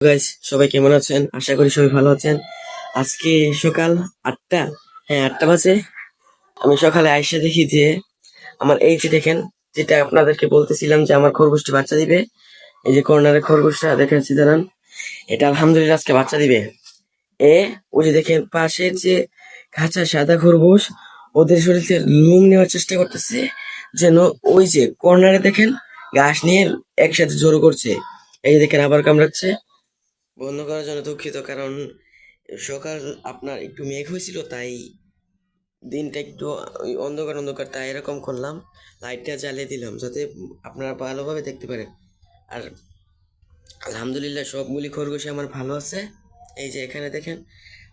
Guys সবাই কেমন আছেন? আশা করি সবাই ভালো আছেন। আজকে সকাল আটটা হ্যাঁ আটটা বাজে। আমি সকালে আইসা দেখি যে, আমার এই যে দেখেন, যেটা আপনাদেরকে বলতেছিলাম যে আমার খরগোশটি বাচ্চা দিবে, এই যে কর্নারের খরগোশটা দেখাচ্ছি দাঁড়ান। এটা আলহামদুলিল্লাহ আজকে বাচ্চা দিবে। এ, ওই যে দেখেন পাশে যে কাঁচা সাদা খরগোশ, ওদের শরীরে লোম নেওয়ার চেষ্টা করতেছে, যেন ওই যে কর্নারে দেখেন, ঘাস নিয়ে একসাথে জড়ো করছে। এই যে দেখেন, আবার কামড়াচ্ছে। বন্ধ করার জন্য দুঃখিত, কারণ সকাল আপনার একটু মেঘ হয়েছিল, তাই দিনটা একটু অন্ধকার অন্ধকার, তাই এরকম করলাম। লাইটটা জ্বালিয়ে দিলাম, যাতে আপনারা ভালোভাবে দেখতে পারেন। আর আলহামদুলিল্লাহ সবগুলি খরগোশে আমার ভালো আছে। এই যে এখানে দেখেন,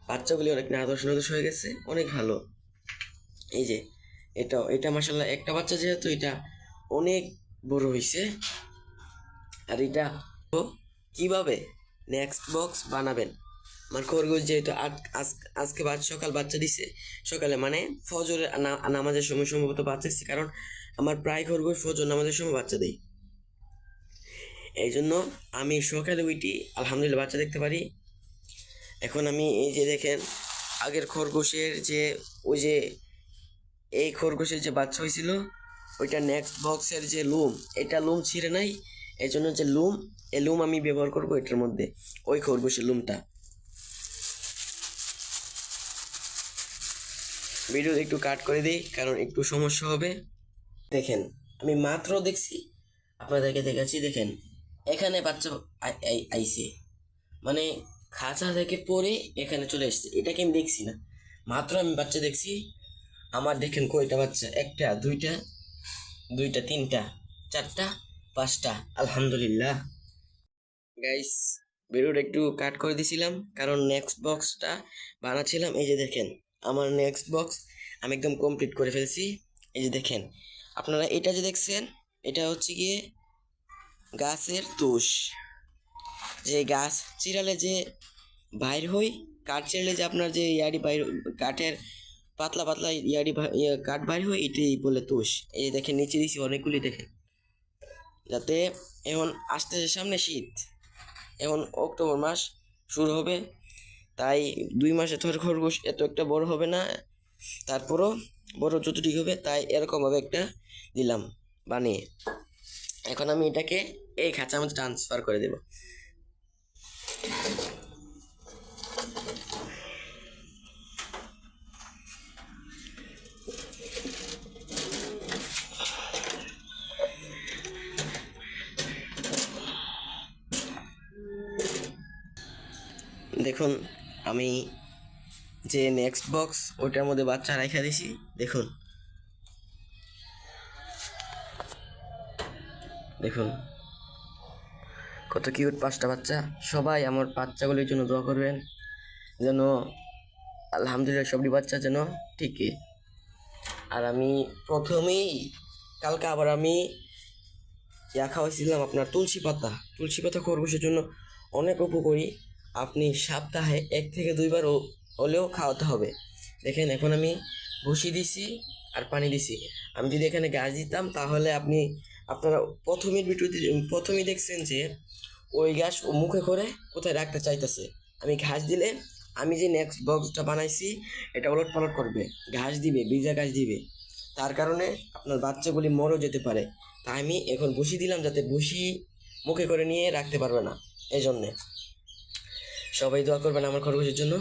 বাচ্চাগুলি অনেক নাদোষ নদোষ হয়ে গেছে, অনেক ভালো। এই যে এটা এটা মাসাল্লাহ একটা বাচ্চা যেহেতু, এটা অনেক বড় হয়েছে আর এটা, কীভাবে? নেক্সট বক্স বানাবেন। আমার খরগোশ যেহেতু আজ- আজ- আজকে বাদ সকাল বাচ্চা দিছে, সকালে মানে ফজর নামাজের সময় সম্ভবত বাচ্চা দিচ্ছে কারণ আমার প্রায় খরগোশ ফজর নামাজের সময় বাচ্চা দেয় এই জন্য আমি সকালে উইটি আলহামদুলিল্লাহ বাচ্চা দেখতে পারি। এখন আমি এই যে দেখেন, আগের খরগোশের যে, ওই যে, এই খরগোশের যে বাচ্চা হয়েছিল, ওইটা নেক্সট বক্সের যে লুম, এটা লুম ছিঁড়ে নাই এই জন্য যে লুম, এই লুম আমি ব্যবহার করব এটার মধ্যে। ওই খরগোশের লুমটা। ভিডিও একটু কাট করে দিই, কারণ একটু সমস্যা হবে। দেখেন, আমি মাত্র দেখছি, আপনাদেরকে দেখাচ্ছি, দেখেন, এখানে বাচ্চা আই- আই- আইছে। মানে খাঁচা থেকে পরে এখানে চলে এসছে। এটাকে আমি দেখছি না। মাত্র আমি বাচ্চা দেখছি, আমার দেখেন কয়টা বাচ্চা? একটা, দুইটা দুইটা, তিনটা, চারটা পাঁচটা, আলহামদুলিল্লাহ। গাইস ভিডিওটা একটু কাট করে দিছিলাম, কারণ নেক্সট বক্সটা বানাচ্ছিলাম এই যে দেখেন, আমার নেক্সট বক্স আমি একদম কমপ্লিট করে ফেলছি, এই যে দেখেন। আপনারা এটা যে দেখছেন, এটা হচ্ছে গিয়ে গাছের তুষ। যে গাছ চিরালে যে বাইর হই, কাঠ চিরালে যে আপনার যে ইয়ারি বাইর, কাঠের পাতলা পাতলা ইয়ারি বা- কাঠ বাইর হয় এটাই বলে তুষ। এই দেখেন, নিচে দিছি অনেকগুলি দেখেন। যাতে এখন আসতেছে সামনে শীত। এখন অক্টোবর মাস শুরু হবে, তাই দুই মাসে তোর খরগোশ এত একটা বড় হবে না। তারপরও বড় যতটুকু হবে, তাই এরকমভাবে একটা দিলাম বানিয়ে। এখন আমি এটাকে এই খাঁচার মধ্যে ট্রান্সফার করে দেব। দেখুন, আমি যে নেক্সট বক্স ওইটার মধ্যে বাচ্চা রেখে দিছি, দেখুন। দেখুন। কত কিউট পাঁচটা বাচ্চা। সবাই আমার বাচ্চাগুলির জন্য দোয়া করবেন। যেন, আলহামদুলিল্লাহ সবটি বাচ্চা যেন ঠিকই আর আমি প্রথমেই, কালকে আবার আমি ইয়া খাওয়াইছিলাম আপনার তুলসী পাতা। তুলসী পাতা খরগোশের জন্য অনেক উপকারী। আপনি সপ্তাহে এক থেকে দুইবার হলেও খাওয়াতে হবে। দেখেন, এখন আমি ভুসি দিছি আর পানি দিছি। আমি যদি এখানে গাছ দিতাম, তাহলে আপনি, আপনারা প্রথমের ভিডিওতে প্রথমেই দেখছেন যে, ওই গাছ ও মুখে করে কোথায় রাখতে চাইতেছে। আমি ঘাস দিলে, আমি যে নেক্সট বক্সটা বানাইছি, এটা ওলট পালট করবে। ঘাস দিবে বীজা ঘাস দিবে। তার কারণে আপনার বাচ্চাগুলি মরেও যেতে পারে। তাই আমি এখন বসি দিলাম যাতে বসি মুখে করে নিয়ে রাখতে পারবে না। এই জন্যে সবাই দোয়া করবেন আমার খরগোশের জন্য।